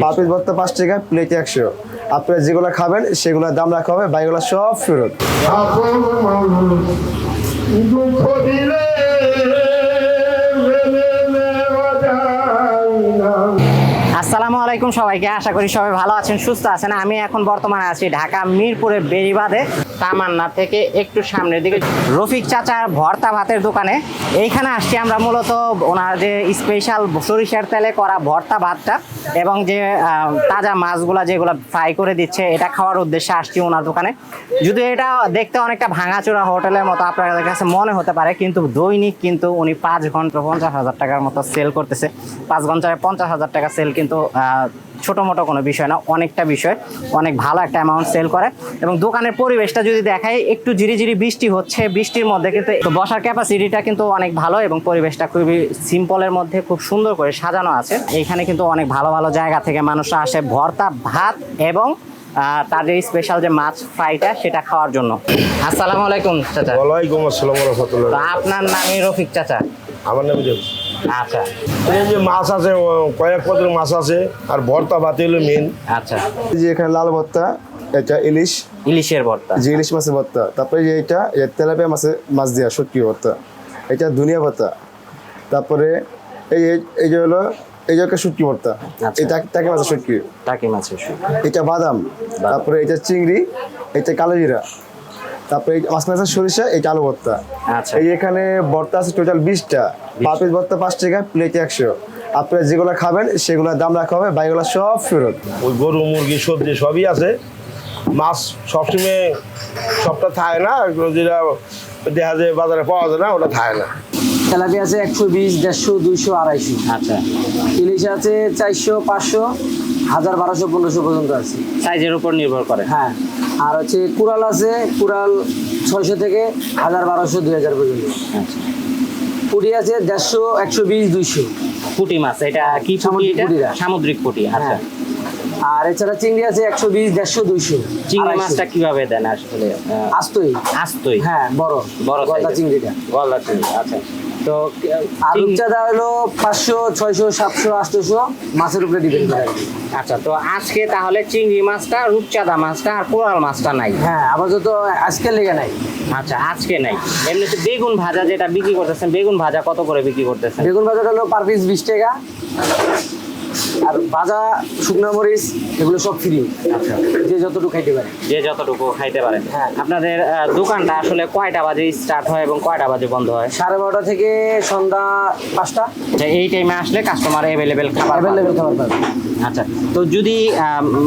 Per piece ভর্তা, পাঁচ টাকা প্লেট একশো। আপনারা যেগুলো খাবেন সেগুলোর দাম রাখা হবে বাইগুলো সব ফেরত। আলাইকুম সবাইকে, আশা করি সবাই ভালো আছেন, সুস্থ আছেন। আমি এখন বর্তমানে আছি ঢাকা মিরপুরের বেড়িবাঁধে, তামান্না থেকে একটু সামনের দিকে। রফিক চাচার ভর্তা ভাতের দোকানে। এইখানে আসছি আমরা মূলত ওনার যে স্পেশাল সরিষার তেলে করা ভর্তা ভাতটা এবং যে তাজা মাছগুলা যেগুলো ফ্রাই করে দিচ্ছে, এটা খাওয়ার উদ্দেশ্যে আসছি ওনার দোকানে। যদি এটা দেখতে অনেকটা ভাঙাচোরা হোটেলের মতো আপনাদের কাছে মনে হতে পারে, কিন্তু দৈনিক কিন্তু উনি পাঁচ ঘণ্টা পঞ্চাশ হাজার টাকার মতো সেল করতেছে। পাঁচ ঘন্টায় পঞ্চাশ হাজার টাকা সেল কিন্তু ছোট মোটো কোনো বিষয় না অনেকটা বিষয়। অনেক ভালো একটা অ্যামাউন্ট সেল করে। এবং দোকানের পরিবেশটা যদি দেখাই একটু ঝিরি ঝিরি বৃষ্টি হচ্ছে বৃষ্টির মধ্যে কিন্তু বসার ক্যাপাসিটিটা কিন্তু অনেক ভালো এবং পরিবেশটা খুবই সিম্পলের মধ্যে খুব সুন্দর করে সাজানো আছে। এইখানে কিন্তু অনেক ভালো ভালো জায়গা থেকে মানুষরা আসে ভর্তা ভাত এবং তাদের স্পেশাল যে মাছ ফ্রাইটা সেটা খাওয়ার জন্য। আসসালামু আলাইকুম চাচা। ওয়ালাইকুম আসসালাম রহমতুল্লাহ। আপনার নামই রফিক চাচা। আমার নাম আচ্ছা। এই যে মাছ আছে কয়েক পদের মাছ আছে আর ভর্তা ভাতে হলো মেন আচ্ছা। এই যে এখানে লাল ভর্তা এটা ইলিশ। ইলিশের ভর্তা। যে ইলিশ মাছের ভর্তা। তারপরে যে এটা তেলাপিয়া মাছের মাছ দেওয়া শুটকি ভর্তা। এটা দুনিয়া ভর্তা। তারপরে এই এই- এই যে হলো এই যে একটা শুটকি ভর্তা। আচ্ছা। এটা টাকি মাছের শুটকি। টাকি মাছের এটা বাদাম। তারপরে এটা চিংড়ি এটা কালো জিরা। তারপরে এই মাছ মাছের সরিষা এটা আলু ভর্তা। আচ্ছা। এই এখানে ভর্তা আছে টোটাল বিশটা। পার পিস ভর্তা পাঁচ টাকা প্লেট একশো। আপনারা যেগুলো খাবেন সেগুলোর দাম রাখা হবে বাইগুলো সব ফেরত। ওই গরু মুরগি সবজি সবই আছে। মাছ সবসময় সবটা থাকে না যেটা দেখা যায় বাজারে পাওয়া যায় না ওটা থাকে না। তেলাপিয়া আছে একশো বিশ দেড়শো দুইশো আড়াইশো। আচ্ছা। ইলিশ আছে চারশো পাঁচশো। হাজার বারোশো পনেরোশো পর্যন্ত আছে। সাইজের উপর নির্ভর করে। হ্যাঁ আর হচ্ছে কুড়াল আছে কুড়াল ছয়শো থেকে হাজার বারোশো দুই হাজার পর্যন্ত। আচ্ছা। পুরি আছে দেড়শো একশো বিশ দুইশো। পুঁটি মাছ এটা কি সামুদ্রিক পুঁটিরা। সামুদ্রিক পুঁটি আচ্ছা। হ্যাঁ আর এছাড়া চিংড়ি আছে একশো বিশ দেড়শো দুইশো চিংড়ি। মাছটা কীভাবে দেন আসলে? আস্তই। আস্তই? হ্যাঁ বড়। বড় গলদা চিংড়িটা। গলদা চিংড়ি আচ্ছা। তো রূপচাঁদা হলো পাঁচশো ছয়শো সাতশো আটশোশো মাছের উপরে ডিপেন্ড করে আচ্ছা তো আজকে তাহলে চিংড়ি মাছটা রূপচাঁদা মাছটা আর কোরাল মাছটা নাই? হ্যাঁ আপাতত আজকে লেগে নাই। আচ্ছা আজকে নাই। এমনিতে বেগুন ভাজা যেটা বিক্রি করতেছেন বেগুন ভাজা কত করে বিক্রি করতেছেন? বেগুন ভাজাটা হলো পার পিস বিশ টাকা। আর ভাজা শুকনো মরিচ এগুলো সব ফ্রি আচ্ছা। যে যতটুকু খাইতে পারে। যে যতটুকু খাইতে পারেন হ্যাঁ। আপনাদের দোকানটা আসলে কয়টা বাজে স্টার্ট হয় এবং কয়টা বাজে বন্ধ হয়? সাড়ে বারোটা থেকে সন্ধ্যা পাঁচটা। যে এই টাইমে আসলে কাস্টমার অ্যাভেলেবেল খাবার। অ্যাভেলেবেল খাবার পাবে। আচ্ছা। তো যদি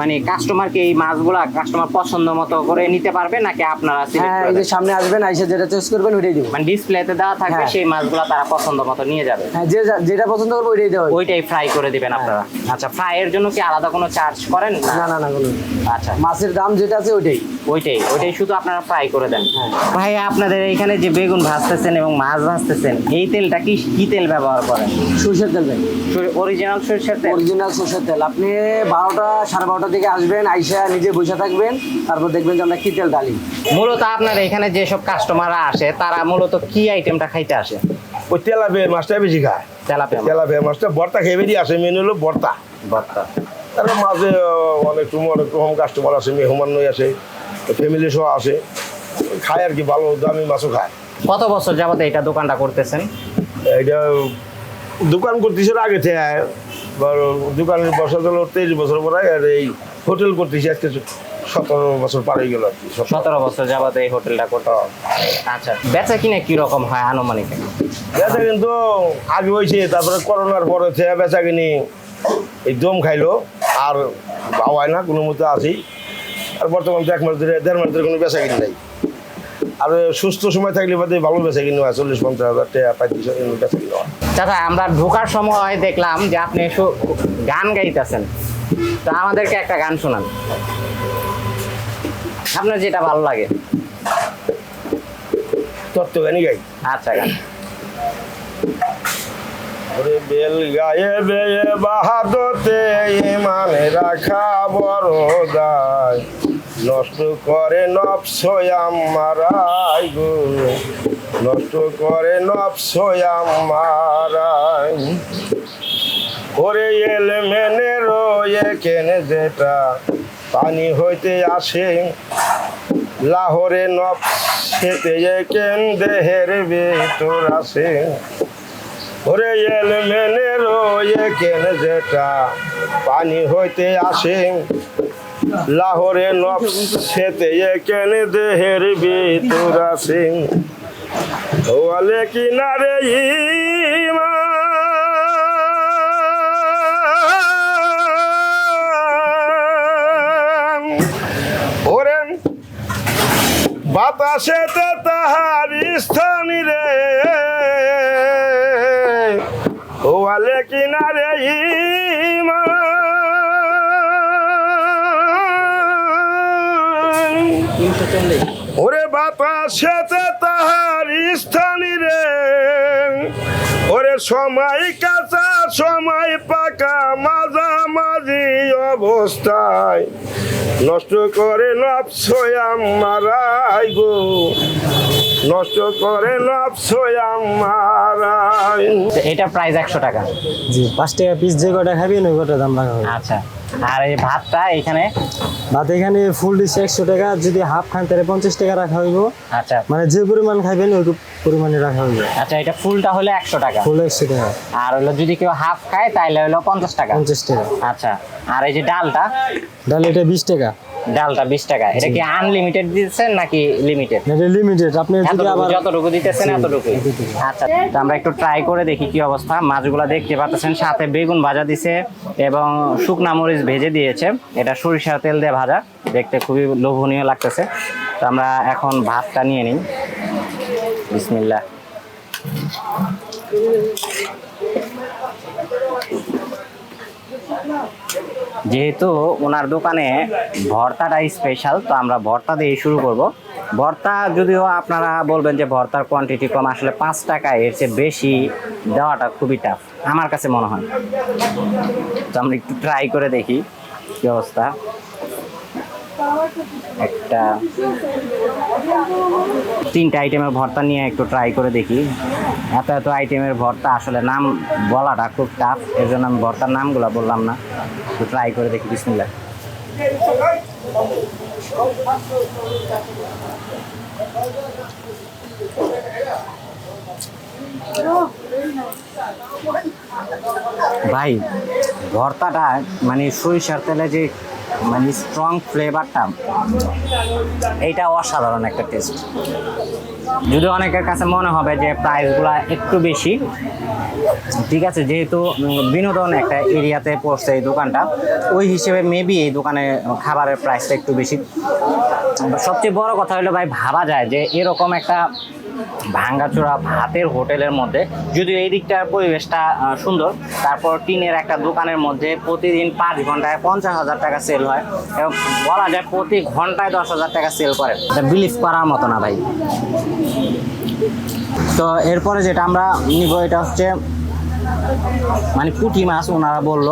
মানে কাস্টমারকে এই মাছগুলা কাস্টমার পছন্দ মতো করে নিতে পারবে নাকি আপনারা হ্যাঁ এই যে সামনে আসবেন আইসা যেটা চয়েস করবেন ওইটাই দিব। মানে ডিসপ্লেতে দেওয়া থাকবে হ্যাঁ। সেই মাছগুলা তারা পছন্দ মতো নিয়ে যাবে। হ্যাঁ যেটা পছন্দ করবে ওইটাই দেওয়া হবে। ওইটাই ফ্রাই করে দিবেন আপনারা। আচ্ছা ফ্রাইয়ের জন্য কি আলাদা কোনো চার্জ করেন? না না না কোনো আচ্ছা। মাছের দাম যেটা আছে ওইটাই। ওইটাই ওইটাই শুধু আপনারা ফ্রাই করে দেন। হ্যাঁ। ভাই আপনাদের এখানে যে বেগুন ভাজতেছেন এবং মাছ ভাজতেছেন এই তেলটা কি কি তেল ব্যবহার করেন? সরষের তেল ভাই। অরিজিনাল সরষের তেল? অরিজিনাল সরষের তেল। আপনি বারোটা সাড়ে বারোটা দিকে আসবেন আইসা নিজে বসে থাকবেন তারপর দেখবেন যে আমরা কি তেল ডালি মূলত আপনার এখানে যেসব কাস্টমাররা আসে তারা মূলত কি আইটেমটা খাইতে আসে? ওই তেলাপিয়ার মাছটা বেশি খায়। তেলাপিয়া মাছ, মাছটা ভর্তা বেরিয়ে আসে মেন হলো ভর্তা ভর্তা তারপর মাঝে অনেক অনেক রকম কাস্টমার আসে মেহমান নই আসে ফ্যামিলি সহ আসে খায় আর কি ভালো দামি মাছও খায়। কত বছর যাবত এটা দোকানটা করতেছেন? এটা দোকান করতেছে আগে থেকে দোকানের বছর হলো তেইশ বছর পরে আর এই হোটেল করতেছি আজকে সতেরো বছর পার হয়ে গেল আর কি সতেরো। বছর যাবত এই হোটেলটা করতে আচ্ছা বেচা কিনে কি রকম হয় আনুমানিক? বেচা কিন্তু আগে হয়েছে তারপরে করোনার পরে থেকে বেচা কিনি এই দম খাইলো আর পাওয়ায় না কোনো মতো আছি আর বর্তমান এক মাস ধরে দেড় মাস ধরে কোনো বেচা কিনি নাই। আর সুস্থ সময় থাকলে বাদে ভালো বেচা কিনি হয় চল্লিশ পঞ্চাশ হাজার টাকা পঁয়ত্রিশ হাজার বেচা কিনি হয়। চাচা আমরা ঢোকার সময় দেখলাম যে আপনি গান গাইতেছেন। তো আমাদেরকে একটা গান শোনান। আপনার যেটা ভালো লাগে। তত্ত্বজ্ঞানী গাই। আচ্ছা গান। বেল গায়ে বেয়ে বাহাদতে ইমানে রাখা বড় দায়। নষ্ট করে নফসয়াম মারাই গো। নষ্ট করে নফসয়াম মারাই। ওরে এলে মেনে রয়ে কেনে যেটা পানি হইতে আসে। লাহোরে নব সেতে কেন দেহের ভেতর আসে। ওরে এলে মেনে রয়ে কেনে যেটা পানি হইতে আসে। লাহোরে নব সেতে কেন দেহের ভেতর আসে। ওয়ালে কিনারে ইমান বাতাসেতে তাহার স্থানি রে। ওয়ালে কিনারে ওরে বাতাসেতে তাহার স্থানি রে। ওরে সময় কাঁচা, সময় পাকা মাঝামাঝি অবস্থায় নষ্ট করে নফসয়াম মারাই গো। নষ্ট করে নফসয়াম মারাই এটা প্রাইস একশো টাকা। জি পাঁচ টাকা পিস যে কটা খাবি ওই কটা দাম রাখা আচ্ছা। আর এই ভাতটা এখানে? ভাত এখানে ফুল ডিশ একশো টাকা যদি হাফ খান তাহলে পঞ্চাশ টাকা রাখা হইব। আচ্ছা। মানে যে পরিমাণ খাইবেন ওই পরিমাণে রাখা হইব। আচ্ছা এটা ফুলটা হলে একশো টাকা। ফুল একশো টাকা। আর হলো যদি কেউ হাফ খায় তাহলে হলো পঞ্চাশ টাকা। পঞ্চাশ টাকা। আচ্ছা আর এই যে ডালটা? ডাল এটা বিশ টাকা। ডালটা বিশ টাকা। এটা কি আনলিমিটেড দিচ্ছেন নাকি লিমিটেড এটা লিমিটেড আপনি যদি আবার যতটুকু দিতেছেন এতটুকু। আচ্ছা তো আমরা একটু ট্রাই করে দেখি কি অবস্থা। মাছগুলো দেখতে পাচ্ছেন সাথে বেগুন ভাজা দিছে এবং শুকনা মরিচ ভেজে দিয়েছে। এটা সরিষার তেল দিয়ে ভাজা দেখতে খুবই লোভনীয় লাগতেছে। তো আমরা এখন ভাতটা নিয়ে নিই। বিসমিল্লাহ। যেহেতু ওনার দোকানে ভর্তাটাই স্পেশাল তো আমরা ভর্তা দিয়ে শুরু করব। ভর্তা যদিও আপনারা বলবেন যে ভর্তার কোয়ান্টিটি কম, আসলে পাঁচ টাকা, এর চেয়ে বেশি দেওয়াটা খুবই টাফ আমার কাছে মনে হয়। তো আমরা একটু ট্রাই করে দেখি কি অবস্থা। একটা তিনটা আইটেমের ভর্তা নিয়ে একটু ট্রাই করে দেখি। এত এত আইটেমের ভর্তা, আসলে নাম বলাটা খুব টাফ এর জন্য আমি ভর্তার নামগুলো বললাম না। একটু ট্রাই করে দেখি, বিসমিল্লাহ। ভাই, ভর্তাটা মানে সরিষার তেলে যে মানে স্ট্রং ফ্লেভারটা এইটা অসাধারণ একটা টেস্ট যদি অনেকের কাছে মনে হবে যে প্রাইসগুলো একটু বেশি, ঠিক আছে, যেহেতু বিনোদন একটা এরিয়াতে পড়ছে এই দোকানটা, ওই হিসেবে মেবি এই দোকানে খাবারের প্রাইসটা একটু বেশি। সবচেয়ে বড় কথা হলো ভাই, ভাবা যায় যে এরকম একটা ভাঙ্গাচোরা ভাতের হোটেলের মধ্যে। যদিও এই দিকটার পরিবেশটা সুন্দর। তারপর টিনের একটা দোকানের মধ্যে প্রতিদিন পাঁচ ঘন্টায় পঞ্চাশ হাজার টাকা সেল হয় এবং বলা যায় প্রতি ঘন্টায় দশ হাজার টাকা সেল করে। এটা বিলিভ করার মতো না ভাই। তো এরপরে যেটা আমরা নিব, এটা হচ্ছে মানে পুঁটি মাছ ওনারা বলল।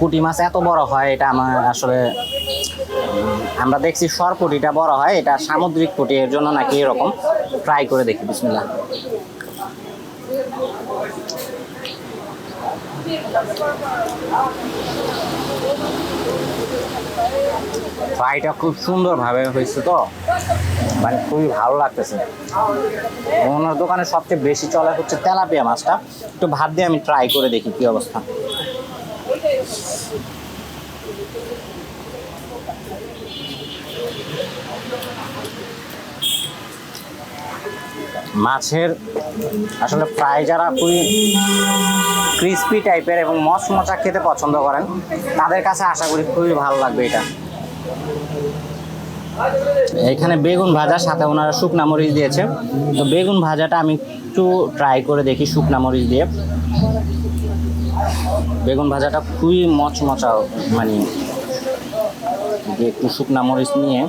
পুঁটি মাছ এত বড় হয়, এটা আমার আসলে, আমরা দেখছি সরপুটিটা বড় হয়, এটা সামুদ্রিক পুঁটি, এর জন্য নাকি এরকম। ট্রাই করে দেখি, বিসমিল্লাহ। ফ্রাইটা খুব সুন্দরভাবে হয়েছে তো। মানে খুবই ভালো লাগতেছে। ওনার দোকানে সবচেয়ে বেশি চলে হচ্ছে তেলাপিয়া মাছটা। একটু ভাত দিয়ে আমি ট্রাই করে দেখি কি অবস্থা। মাছের আসলে ফ্রাই যারা খুবই ক্রিস্পি টাইপের এবং মচমচা খেতে পছন্দ করেন, তাদের কাছে আশা করি খুবই ভালো লাগবে এটা। এখানে বেগুন ভাজা, সাথে ওনারা শুকনা মরিচ দিয়েছে। তো বেগুন ভাজাটা আমি একটু ট্রাই করে দেখি শুকনা মরিচ দিয়ে। বেগুন ভাজাটা খুবই মচমচা মানে একটু শুকনা মরিচ নিয়ে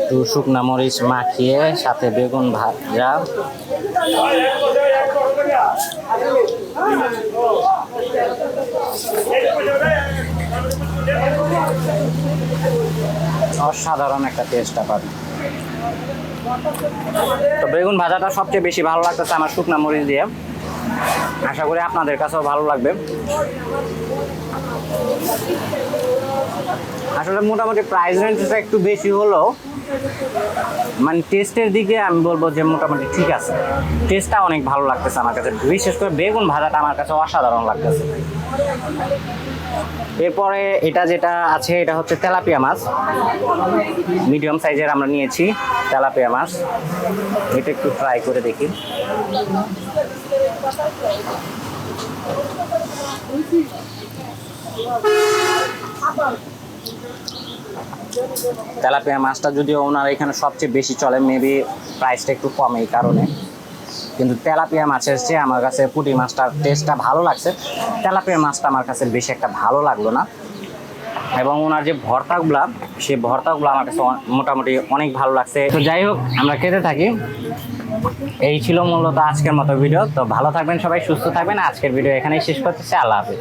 একটু শুকনা মরিচ মাখিয়ে সাথে বেগুন ভাজা। অসাধারণ একটা টেস্ট পাবেন তো বেগুন ভাজাটা সবচেয়ে বেশি ভালো লাগতেছে আমার শুকনা মরিচ দিয়ে। আশা করি আপনাদের কাছেও ভালো লাগবে। আসলে মোটামুটি প্রাইস রেঞ্জটা একটু বেশি হলেও মানে টেস্টের দিকে আমি বলব যে মোটামুটি ঠিক আছে। টেস্টটা অনেক ভালো লাগতেছে আমার কাছে। বিশেষ করে বেগুন ভাজাটা আমার কাছে অসাধারণ লাগতেছে। এরপরে এটা যেটা আছে, এটা হচ্ছে তেলাপিয়া মাছ। মিডিয়াম সাইজের আমরা নিয়েছি তেলাপিয়া মাছ। এটা একটু ট্রাই করে দেখি। তেলাপিয়া মাছটা যদিও ওনার এখানে সবচেয়ে বেশি চলে মেবি প্রাইসটা একটু কম এই কারণে। কিন্তু তেলাপিয়া মাছের চেয়ে আমার কাছে পুঁটি মাছটার টেস্টটা ভালো লাগছে। তেলাপিয়া মাছটা আমার কাছে বেশি একটা ভালো লাগল না। এবং ওনার যে ভর্তাগুলা, সেই ভর্তাগুলো আমার কাছে মোটামুটি অনেক ভালো লাগছে। তো যাই হোক, আমরা খেতে থাকি। এই ছিল মূলত আজকের মতো ভিডিও। তো ভালো থাকবেন সবাই, সুস্থ থাকবেন। আজকের ভিডিও এখানেই শেষ করতেছি। আল্লাহ হাফিজ।